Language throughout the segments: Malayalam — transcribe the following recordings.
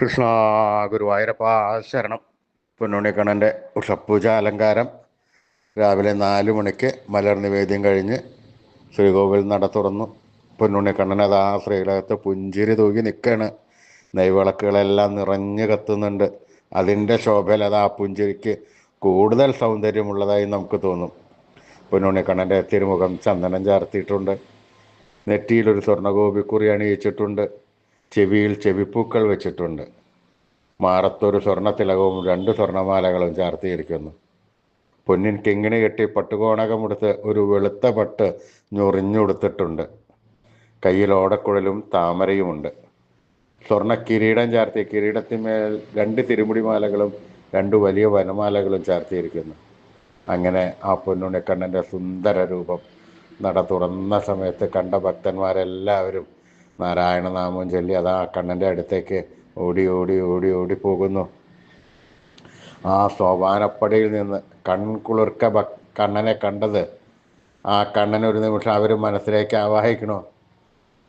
കൃഷ്ണ ഗുരുവായൂരപ്പ ശരണം. പൊന്നുണ്ണിക്കണ്ണന്റെ ഉഷപ്പൂജ അലങ്കാരം. രാവിലെ നാല് മണിക്ക് മലർ നിവേദ്യം കഴിഞ്ഞ് ശ്രീകോവിൽ നട തുറന്നു. പൊന്നുണ്ണിക്കണ്ണൻ അത് ആ പുഞ്ചിരി തൂകി നിൽക്കുകയാണ് നെയ്വിളക്കുകളെല്ലാം നിറഞ്ഞു കത്തുന്നുണ്ട്. അതിന്റെ ശോഭയിൽ അത് ആ പുഞ്ചിരിക്ക് കൂടുതൽ സൗന്ദര്യമുള്ളതായി നമുക്ക് തോന്നും. പൊന്നുണ്ണിക്കണ്ണന്റെ തിരുമുഖം ചന്ദനം ചാർത്തിയിട്ടുണ്ട്. നെറ്റിയിലൊരു സ്വർണഗോപിക്കുറി അണിയിച്ചിട്ടുണ്ട്. ചെവിയിൽ ചെവിപ്പൂക്കൾ വെച്ചിട്ടുണ്ട്. മാറത്തൊരു സ്വർണ തിലകവും രണ്ട് സ്വർണമാലകളും ചാർത്തിയിരിക്കുന്നു. പൊന്നിൻ കിങ്ങിണി കെട്ടി പട്ടുകോണകമെടുത്ത് ഒരു വെളുത്ത പട്ട് ഞൊറിഞ്ഞുടുത്തിട്ടുണ്ട് കയ്യിൽ ഓടക്കുഴലും താമരയുമുണ്ട്. സ്വർണ കിരീടം ചാർത്തി കിരീടത്തിന്മേൽ രണ്ട് തിരുമുടിമാലകളും രണ്ട് വലിയ വനമാലകളും ചാർത്തിയിരിക്കുന്നു. അങ്ങനെ ആ പൊന്നുണ്ണിക്കണ്ണന്റെ സുന്ദര രൂപം നട തുറന്ന സമയത്ത് കണ്ട ഭക്തന്മാരെല്ലാവരും നാരായണനാമം ചൊല്ലി അതാ കണ്ണന്റെ അടുത്തേക്ക് ഓടി ഓടി ഓടി ഓടി പോകുന്നു. ആ സോപാനപ്പടിയിൽ നിന്ന് കൺകുളിർക്ക കണ്ണനെ കണ്ടത് ആ കണ്ണൻ ഒരു നിമിഷം അവർ മനസ്സിലേക്ക് ആവാഹിക്കണോ.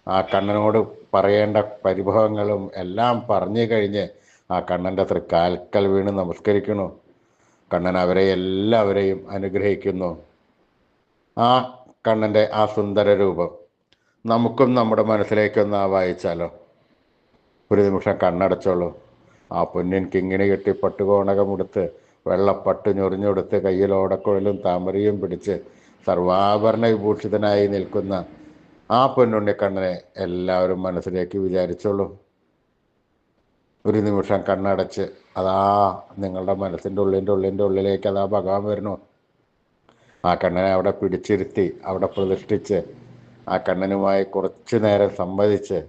ആ കണ്ണനോട് പറയേണ്ട പരിഭവങ്ങളും എല്ലാം പറഞ്ഞു കഴിഞ്ഞ് ആ കണ്ണന്റെ തൃക്കാൽക്കൽ വീണ് നമസ്കരിക്കുന്നു കണ്ണൻ അവരെ എല്ലാവരെയും അനുഗ്രഹിക്കുന്നു. ആ കണ്ണന്റെ ആ സുന്ദര രൂപം. നമുക്കും നമ്മുടെ മനസ്സിലേക്കൊന്ന് ആ വായിച്ചാലോ? ഒരു നിമിഷം കണ്ണടച്ചോളൂ. ആ പൊന്നിൻ കിങ്ങിണി കെട്ടി പട്ടുകോണകമെടുത്ത് വെള്ളപ്പട്ട് ഞൊറിഞ്ഞെടുത്ത് കയ്യിൽ ഓടക്കുഴലും താമരയും പിടിച്ച് സർവാഭരണ വിഭൂഷിതനായി നിൽക്കുന്ന ആ പൊന്നുണ്ണിക്കണ്ണനെ എല്ലാവരും മനസ്സിലേക്ക് വിചാരിച്ചോളൂ. ഒരു നിമിഷം കണ്ണടച്ച് അതാ നിങ്ങളുടെ മനസ്സിന്റെ ഉള്ളിന്റെ ഉള്ളിന്റെ ഉള്ളിലേക്ക് അതാ ഭഗവാൻ വരുന്നു. ആ കണ്ണനെ അവിടെ പിടിച്ചിരുത്തി അവിടെ പ്രതിഷ്ഠിച്ച് ആ കണ്ണനുമായി കുറച്ചു നേരം സംവദിച്ച്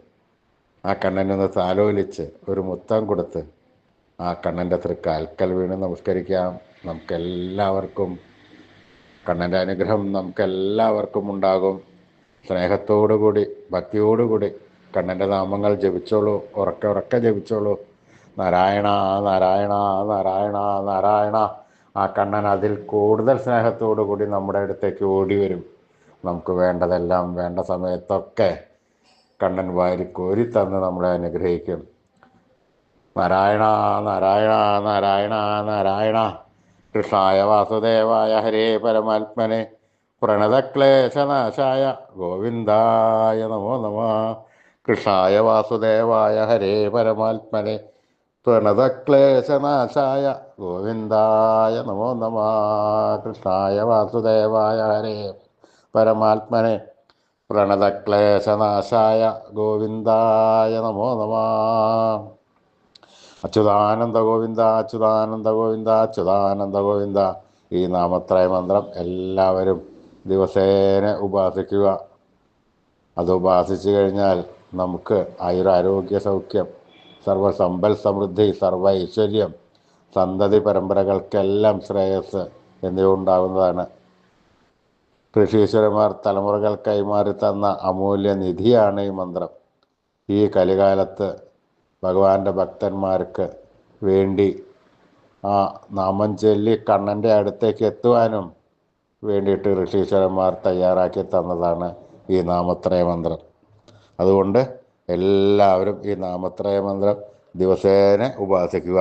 ആ കണ്ണനൊന്ന് താലോലിച്ച് ഒരു മുത്തം കൊടുത്ത് ആ കണ്ണന്റെ തൃക്കാൽക്കൽ വീണ് നമസ്കരിക്കാം. നമുക്കെല്ലാവർക്കും കണ്ണന്റെ അനുഗ്രഹം നമുക്കെല്ലാവർക്കും ഉണ്ടാകും. സ്നേഹത്തോടുകൂടി ഭക്തിയോടുകൂടി കണ്ണന്റെ നാമങ്ങൾ ജപിച്ചോളൂ. ഉറക്കെ ഉറക്കെ ജപിച്ചോളൂ. നാരായണ നാരായണ നാരായണ നാരായണ. ആ കണ്ണൻ അതിൽ കൂടുതൽ സ്നേഹത്തോടു കൂടി നമ്മുടെ അടുത്തേക്ക് ഓടി വരും നമുക്ക് വേണ്ടതെല്ലാം വേണ്ട സമയത്തൊക്കെ കണ്ണൻ വാരി കോരി തന്ന് നമ്മളെ അനുഗ്രഹിക്കും. നാരായണ നാരായണ നാരായണ നാരായണ. കൃഷ്ണായ വാസുദേവായ ഹരേ പരമാത്മനെ. പ്രണതക്ലേശനാശായ ഗോവിന്ദായ നമോ നമ. കൃഷ്ണായ വാസുദേവായ ഹരേ പരമാത്മനെ. പ്രണതക്ലേശനാശായ ഗോവിന്ദായ നമോ നമ. കൃഷ്ണായ വാസുദേവായ ഹരേ പരമാത്മനെ പ്രണതക്ലേശനാശായ ഗോവിന്ദായ നമോ നമ. അച്യുതാനന്ദ ഗോവിന്ദ അച്യുതാനന്ദ ഗോവിന്ദ അച്യുതാനന്ദ ഗോവിന്ദ. ഈ നാമത്രയ മന്ത്രം എല്ലാവരും ദിവസേന ഉപാസിക്കുക. അത് ഉപാസിച്ചു കഴിഞ്ഞാൽ നമുക്ക് ആയുരാരോഗ്യ സൗഖ്യം സർവസമ്പൽ സമൃദ്ധി സർവ ഐശ്വര്യം സന്തതി പരമ്പരകൾക്കെല്ലാം ശ്രേയസ് എന്നിവ ഉണ്ടാകുന്നതാണ് ഋഷീശ്വരന്മാർ തലമുറകൾ കൈമാറി തന്ന അമൂല്യ നിധിയാണ് ഈ മന്ത്രം. ഈ കലികാലത്ത് ഭഗവാന്റെ ഭക്തന്മാർക്ക് വേണ്ടി ആ നാമം ചൊല്ലി കണ്ണന്റെ അടുത്തേക്ക് എത്തുവാനും വേണ്ടിയിട്ട് ഋഷീശ്വരന്മാർ തയ്യാറാക്കി തന്നതാണ് ഈ നാമത്രയ മന്ത്രം. അതുകൊണ്ട് എല്ലാവരും ഈ നാമത്രയ മന്ത്രം ദിവസേന ഉപാസിക്കുക.